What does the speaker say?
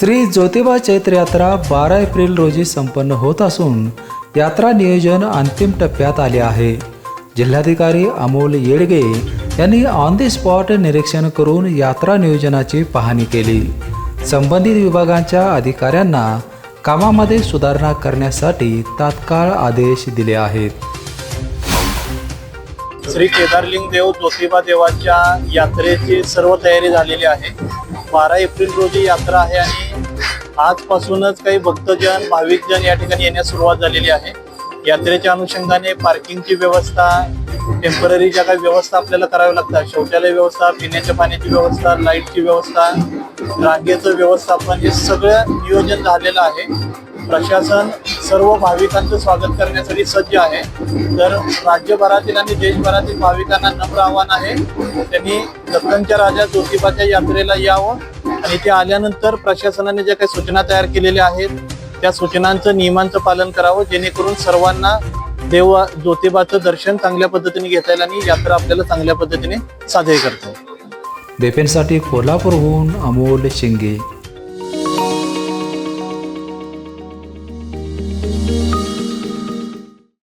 श्री ज्योतिबा चैत्र यात्रा बारा एप्रिल रोजी संपन्न होत असून यात्रा नियोजन अंतिम टप्प्यात आले आहे. जिल्हाधिकारी अमोल येडगे यांनी ऑन दी स्पॉट निरीक्षण करून यात्रा नियोजनाची पाहणी केली. संबंधित विभागांच्या अधिकाऱ्यांना कामामध्ये सुधारणा करण्यासाठी तात्काळ आदेश दिले आहेत. श्री केदारलिंग देव ज्योतिबा देवाच्या यात्रेची सर्व तयारी झालेली आहे. बारा एप्रिल रोजी यात्रा आहे आणि आजपासूनच काही भक्तजन भाविकजन या ठिकाणी येण्यास सुरुवात झालेली आहे. यात्रेच्या अनुषंगाने पार्किंगची व्यवस्था टेंपररी ज्या काही व्यवस्था आपल्याला कराव्या लागतात शौचालय व्यवस्था पिण्याच्या पाण्याची व्यवस्था लाईटची व्यवस्था रांगेचं व्यवस्थापन हे सगळं नियोजन झालेलं आहे. प्रशासन सर्व भाविकांचं स्वागत करण्यासाठी सज्ज आहे. तर राज्यभरातील आणि देशभरातील भाविकांना नम्र आव्हान आहे. त्यांनी दत्तनच्या राजा ज्योतिबाच्या यात्रेला यावं आणि ते आल्यानंतर प्रशासनाने ज्या काही सूचना तयार केलेल्या आहेत त्या सूचनांचं नियमांचं पालन करावं जेणेकरून सर्वांना देव ज्योतिबाचं दर्शन चांगल्या पद्धतीने घेता येईल आणि यात्रा आपल्याला चांगल्या पद्धतीने साजरी करतो बेफेनसाठी बेपेनसाठी कोल्हापूरहून अमोल शिंगे.